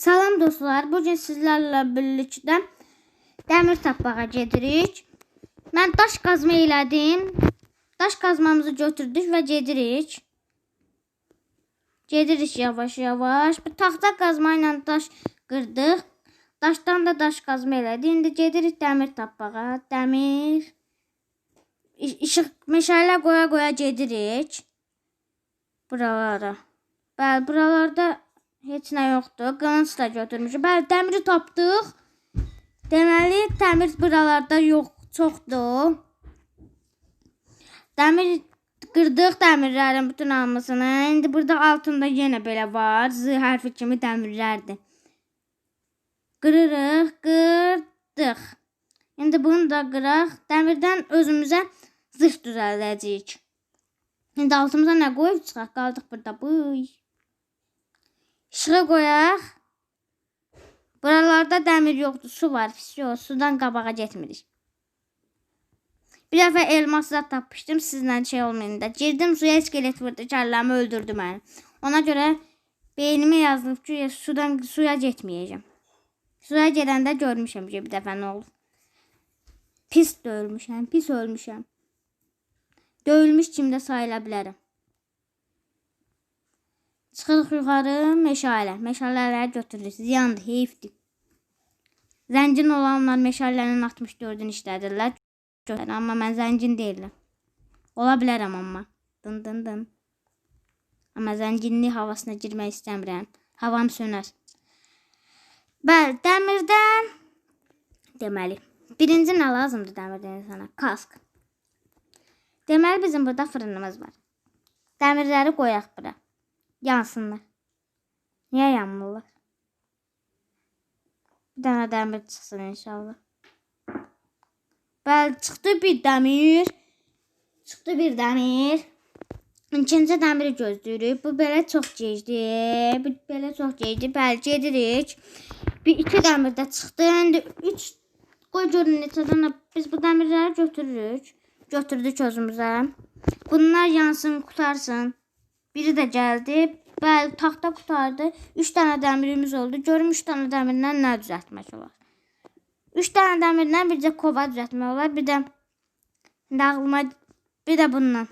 Salam dostlar, bu gün sizlərlə birlikdə dəmir tapmağa gedirik. Mən daş qazma elədim. Daş qazmamızı götürdük və gedirik. Gedirik yavaş yavaş. Bu taxta qazma ilə daş qırdıq. Daşdan da daş qazma elədik. İndi gedirik dəmir tapmağa. Dəmir. İşıq meşələ qoya qoya gedirik. Buralara. Bəli, buralarda heç nə yoxdur. Qılınc da götürmüşük. Bəli, dəmiri tapdıq. Deməli, dəmir buralarda yox, çoxdur. Dəmir qırdıq dəmirlərin bütün hamısını. İndi burada altında yenə belə var. Z hərfi kimi dəmirlərdir. Qırırıq, qırdıq. İndi bunu da qıraq. Dəmirdən özümüzə zırh düzəldəcəyik. İndi altımıza nə qoyub çıxaq? Qaldıq burada. Buy. İşığı qoyaq. Buralarda dəmir yoxdur, su var. Fisyo, sudan qabağa getmirik. Bir dəfə elmas zat tapmışdım sizlə şey olmayın da. Girdim suya iskelet vurdu, kəlləmi öldürdü məni. Ona görə beynimə yazılıb ki, sudan suya getməyəcəm. Suya gedəndə görmüşəm ki, bir dəfə nə oldu. Pis döyülmüşəm, pis ölmüşəm. Döyülmüş kimi də sayıla bilərəm. Çıxırıq yuxarı meşalə. Meşalələri götürürük. Ziyandır, heyfdir. Zəncin olanlar meşalələrin 64-ünü işlədirlər. Götürürlər, Amma mən zəncin deyiləm. Ola bilərəm amma. Dın dın dın. Amma zənginlik havasına girmək istəmirəm. Havam sönər. Bəli, dəmirdən deməli. Birinci nə lazımdır dəmirdən insana? Kask. Deməli bizim burada fırınımız var. Dəmirləri qoyaq bura. Yansınlar. Niyə yanmırlar? Bir dənə dəmir çıxsın inşallah. Bəli, çıxdı bir dəmir. Çıxdı bir dəmir. İkinci dəmiri gözləyirik. Bu belə çox gecdir. Bu belə çox gecdir. Bəli, gedirik. Bir iki dəmir də çıxdı. İndi üç qoy görün neçə dənə biz bu dəmirləri götürürük. Götürdük özümüzə. Bunlar yansın, qutarsın. Biri də gəldi. Bəli, taxta qutardı. 3 dənə dəmirimiz oldu. Görüm 3 dənə dəmirlə nə düzəltmək olar. 3 dənə dəmirlə bircə kova düzəltmək olar. Bir də indi ağlıma bir də bununla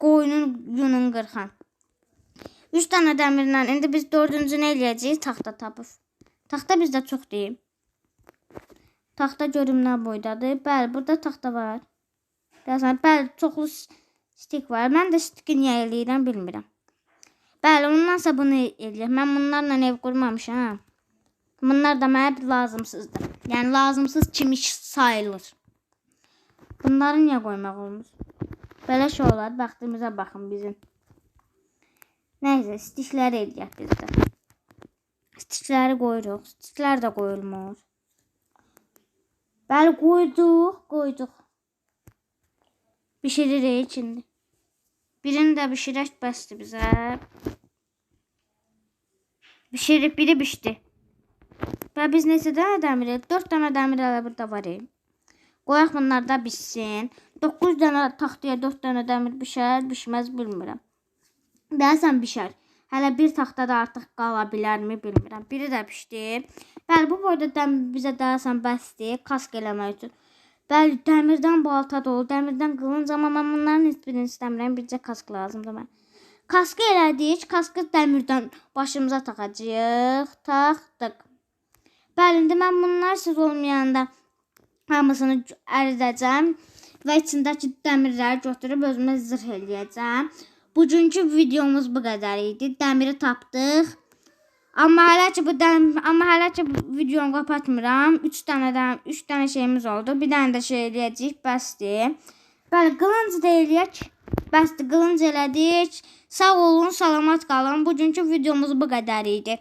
qoyunun yunun qırxan. 3 dənə dəmirlə indi biz dördüncünü eləyəcəyik taxta tapıb. Taxta bizdə çox deyil. Taxta görüm nə boydadır. Bəli, burada taxta var. Bəli, çoxlu stik var. Mən də stiki niyə eləyirəm bilmirəm. Bəli, ondansa bunu eləyək. Mən bunlarla ev qurmamışam. Bunlar da mənə lazımsızdır. Yəni lazımsız kimi sayılır. Bunları niyə qoymaq olmur? Belə şey olar. Vaxtımıza baxın bizim. Nəysə, stikləri eləyək biz də. Stikləri qoyuruq. Stiklər də qoyulmur. Bəli, qoyduq, qoyduq. Bişiririk şimdi. Birini də bişirək bəsdir bizə. Bişirib biri bişdi. Və biz neçə dənə dəmir, 4 dənə dəmir hələ burada var. Qoyaq bunlar da bişsin. 9 dənə taxtaya 4 dənə dəmir bişər, bişməz bilmirəm. Deyəsən bişər. Hələ bir taxta da artıq qala bilərmi bilmirəm. Biri də bişdi. Bəli, bu boyda dəmir bizə deyəsən bəsdir, kask eləmək üçün. Bəli, dəmirdən balta dolu, dəmirdən qılınc, amma mən bunların heç birini istəmirəm. Bircə kask lazımdır mən. Kaskı elədik, kaskı dəmirdən başımıza taxacağıq. Taxdıq. Bəli, indi mən bunlar siz olmayanda hamısını əridəcəm və içindəki dəmirləri götürüb özümə zırh eləyəcəm. Bugünkü videomuz bu qədər idi. Dəmiri tapdıq. Amma hələ ki bu dəm, amma hələ ki videonu qapatmıram. 3 dənə də 3 dənə şeyimiz oldu. Bir dənə də şey eləyəcəyik, bəsdir. Bəli, qılınc da eləyək. Bəsdir, qılınc elədik. Sağ olun, salamat qalın. Bugünkü videomuz bu qədər idi.